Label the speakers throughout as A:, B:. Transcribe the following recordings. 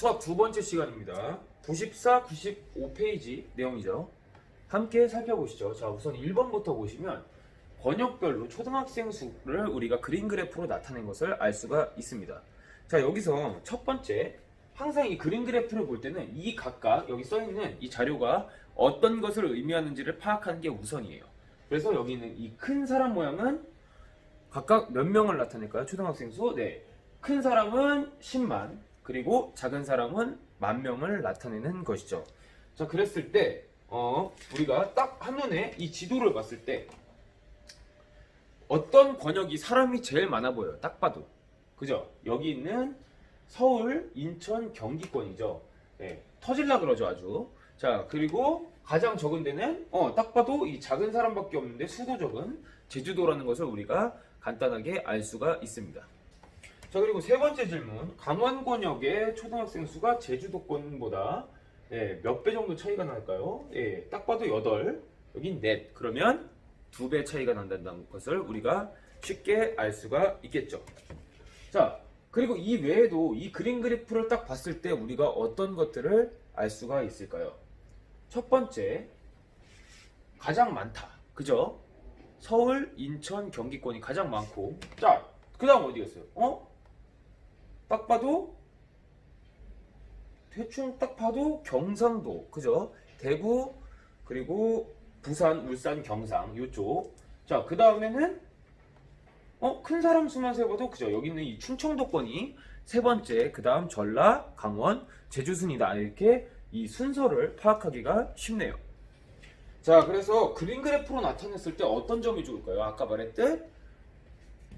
A: 수학 두 번째 시간입니다. 94, 95페이지 내용이죠. 함께 살펴보시죠. 자, 우선 1번부터 보시면 번역별로 초등학생 수를 우리가 그림 그래프로 나타낸 것을 알 수가 있습니다. 자, 여기서 첫 번째 항상 이 그림 그래프를 볼 때는 이 각각 여기 써 있는 이 자료가 어떤 것을 의미하는지를 파악하는 게 우선이에요. 그래서 여기 있는 이 큰 사람 모양은 각각 몇 명을 나타낼까요? 초등학생 수? 네. 큰 사람은 10만, 그리고 작은 사람은 만 명을 나타내는 것이죠. 자, 그랬을 때, 어, 우리가 딱 한눈에 이 지도를 봤을 때, 어떤 권역이 사람이 제일 많아 보여요. 딱 봐도. 그죠? 여기 있는 서울, 인천, 경기권이죠. 네. 터질라 그러죠, 아주. 자, 그리고 가장 적은 데는, 어, 딱 봐도 이 작은 사람밖에 없는데 수도 적은 제주도라는 것을 우리가 간단하게 알 수가 있습니다. 자 그리고 세 번째 질문 강원권역의 초등학생 수가 제주도권보다 예, 몇 배 정도 차이가 날까요? 예, 딱 봐도 8 여긴 넷 그러면 두 배 차이가 난다는 것을 우리가 쉽게 알 수가 있겠죠 자 그리고 이 외에도 이 그림 그래프를 딱 봤을 때 우리가 어떤 것들을 알 수가 있을까요? 첫 번째 가장 많다 그죠? 서울, 인천, 경기권이 가장 많고 자, 그 다음 어디였어요? 어? 딱 봐도 대충 딱 봐도 경상도 그죠? 대구 그리고 부산, 울산, 경상 요쪽 자, 그 다음에는 어? 큰 사람 수만 세봐도 그죠? 여기 있는 이 충청도권이 세 번째 그 다음 전라, 강원, 제주 순이다 이렇게 이 순서를 파악하기가 쉽네요 자, 그래서 그림 그래프로 나타냈을 때 어떤 점이 좋을까요? 아까 말했듯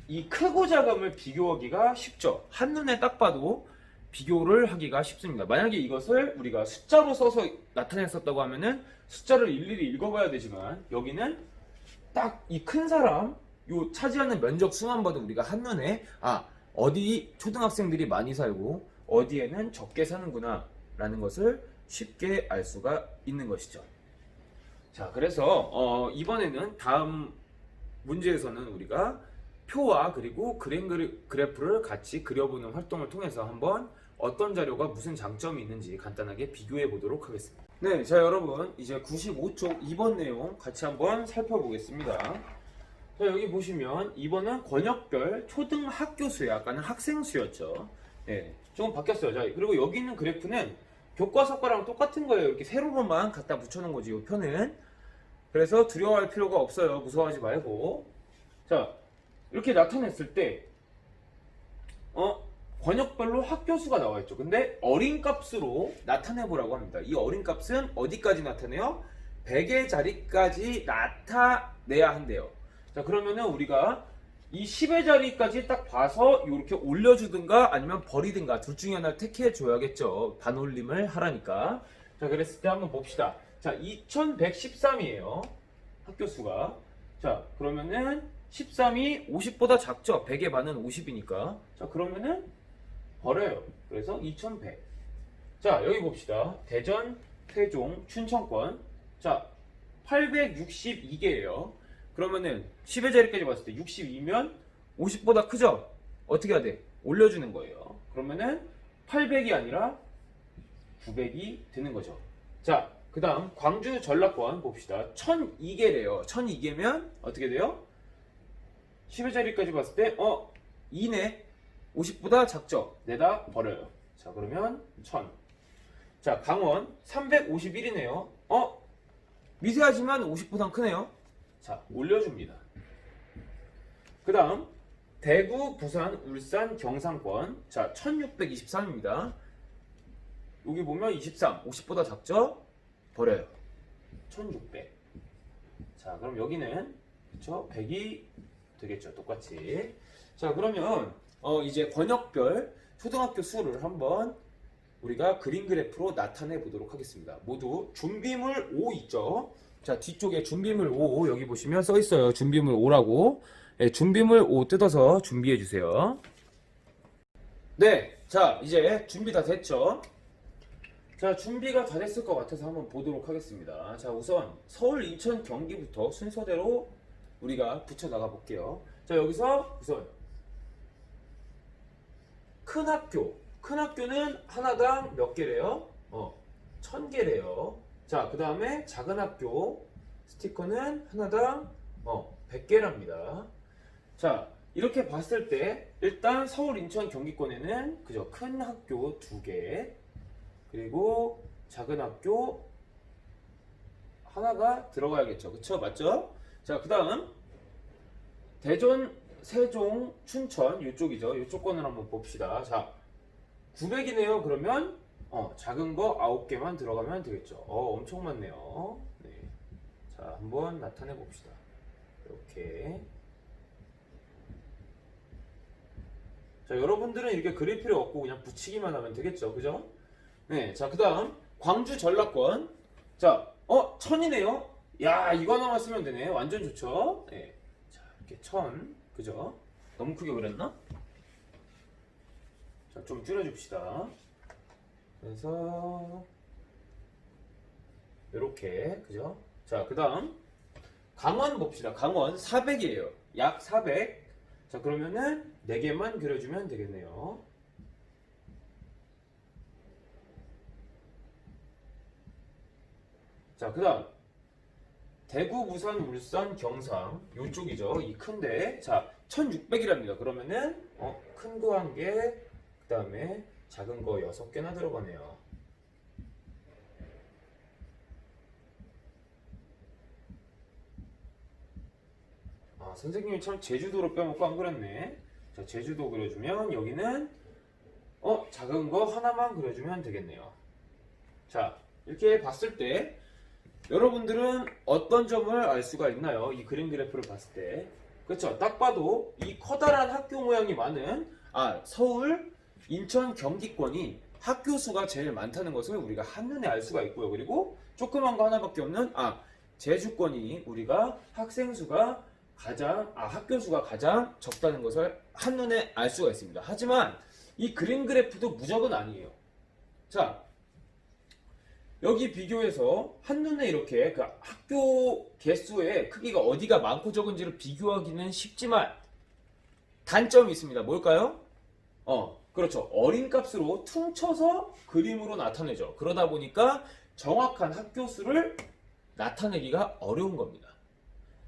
A: 이 크고 작음을 비교하기가 쉽죠. 한눈에 딱 봐도 비교를 하기가 쉽습니다. 만약에 이것을 우리가 숫자로 써서 나타냈었다고 하면은 숫자를 일일이 읽어봐야 되지만 여기는 딱 이 큰 사람 요 차지하는 면적 수만 봐도 우리가 한눈에 아 어디 초등학생들이 많이 살고 어디에는 적게 사는구나 라는 것을 쉽게 알 수가 있는 것이죠. 자, 그래서 어, 이번에는 다음 문제에서는 우리가 표와 그리고 그림 그래프를 같이 그려보는 활동을 통해서 한번 어떤 자료가 무슨 장점이 있는지 간단하게 비교해 보도록 하겠습니다. 네, 자 여러분 이제 95쪽 2번 내용 같이 한번 살펴보겠습니다. 자 여기 보시면 2번은 권역별 초등학교 수요, 아까는 학생 수였죠. 네, 조금 바뀌었어요. 자 그리고 여기 있는 그래프는 교과서 과랑 똑같은 거예요. 이렇게 세로로만 갖다 붙여놓은 거지, 이 표는. 그래서 두려워할 필요가 없어요. 무서워하지 말고. 자, 이렇게 나타냈을 때, 어, 권역별로 학교 수가 나와 있죠. 근데 어린 값으로 나타내 보라고 합니다. 이 어린 값은 어디까지 나타내요? 100의 자리까지 나타내야 한대요. 자, 그러면은 우리가 이 10의 자리까지 딱 봐서 이렇게 올려주든가 아니면 버리든가 둘 중에 하나를 택해 줘야겠죠. 반올림을 하라니까. 자, 그랬을 때 한번 봅시다. 자, 2113이에요. 학교 수가. 자, 그러면은 13이 50보다 작죠. 100의 반은 50이니까. 자, 그러면은 버려요. 그래서 2100. 자, 여기 봅시다. 대전, 세종, 춘천권. 자, 862개예요. 그러면은 10의 자리까지 봤을 때 62면 50보다 크죠? 어떻게 해야 돼? 올려주는 거예요. 그러면은 800이 아니라 900이 되는 거죠. 자, 그 다음 광주 전라권 봅시다. 1002개래요. 1002개면 어떻게 돼요? 10의 자리까지 봤을 때 어? 2네. 50보다 작죠? 내다 버려요. 자, 그러면 1000. 자, 강원 351이네요. 어? 미세하지만 50보다 크네요. 자, 올려줍니다. 그 다음, 대구, 부산, 울산, 경상권. 자, 1623입니다. 여기 보면 23, 50보다 작죠? 버려요. 1600. 자, 그럼 여기는, 그쵸? 100이 되겠죠. 똑같이. 자, 그러면, 어, 이제 번역별 초등학교 수를 한번 우리가 그림 그래프로 나타내 보도록 하겠습니다. 모두 준비물 5 있죠? 자, 뒤쪽에 준비물 5 여기 보시면 써 있어요. 준비물 5라고. 예, 준비물 5 뜯어서 준비해 주세요. 네, 자, 이제 준비 다 됐죠? 자, 준비가 다 됐을 것 같아서 한번 보도록 하겠습니다. 자, 우선 서울, 인천, 경기부터 순서대로 우리가 붙여 나가 볼게요. 자, 여기서 우선 큰 학교, 큰 학교는 하나당 몇 개래요? 어, 천 개래요. 자, 그 다음에 작은 학교 스티커는 하나당 어, 100개랍니다. 자, 이렇게 봤을 때 일단 서울, 인천, 경기권에는 그저 큰 학교 두 개, 그리고 작은 학교 하나가 들어가야겠죠. 그쵸? 맞죠? 자, 그 다음 대전, 세종, 춘천 이쪽이죠. 이쪽 권을 한번 봅시다. 자, 900이네요. 그러면 어, 작은 거 9개만 들어가면 되겠죠. 어, 엄청 많네요. 네. 자, 한번 나타내 봅시다. 이렇게. 자, 여러분들은 이렇게 그릴 필요 없고 그냥 붙이기만 하면 되겠죠. 그죠? 네. 자, 그 다음, 광주 전라권. 자, 어, 천이네요. 야, 이거 하나만 쓰면 되네. 완전 좋죠? 네. 자, 이렇게 천. 그죠? 너무 크게 그렸나? 자, 좀 줄여줍시다. 그래서 이렇게 그죠? 자, 그다음 강원 봅시다. 강원 400이에요. 약 400. 자, 그러면은 4개만 그려주면 되겠네요. 자, 그 다음 대구, 부산, 울산, 경상 요쪽이죠. 이 큰데 자 1600이랍니다. 그러면은 어, 큰 거 한 개, 그 다음에 작은 거 여섯 개나 들어가네요. 아, 선생님이 참 제주도로 빼먹고 안 그렸네. 자, 제주도 그려주면 여기는 어, 작은 거 하나만 그려주면 되겠네요. 자, 이렇게 봤을 때 여러분들은 어떤 점을 알 수가 있나요? 이 그림 그래프를 봤을 때. 그렇죠. 딱 봐도 이 커다란 학교 모양이 많은 아, 서울, 인천, 경기권이 학교 수가 제일 많다는 것을 우리가 한눈에 알 수가 있고요. 그리고 조그만 거 하나밖에 없는 아, 제주권이 우리가 학생 수가 가장 아, 학교 수가 가장 적다는 것을 한눈에 알 수가 있습니다. 하지만 이 그림 그래프도 무적은 아니에요. 자, 여기 비교해서 한눈에 이렇게 그 학교 개수의 크기가 어디가 많고 적은지를 비교하기는 쉽지만 단점이 있습니다. 뭘까요? 어, 그렇죠. 어린 값으로 퉁쳐서 그림으로 나타내죠. 그러다 보니까 정확한 학교 수를 나타내기가 어려운 겁니다.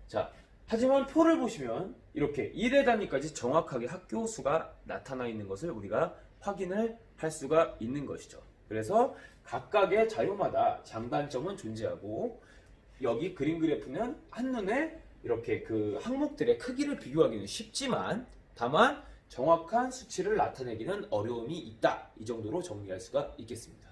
A: 자, 하지만 표를 보시면 이렇게 1회 단위까지 정확하게 학교 수가 나타나 있는 것을 우리가 확인을 할 수가 있는 것이죠. 그래서 각각의 자료마다 장단점은 존재하고 여기 그림 그래프는 한눈에 이렇게 그 항목들의 크기를 비교하기는 쉽지만 다만 정확한 수치를 나타내기는 어려움이 있다. 이 정도로 정리할 수가 있겠습니다.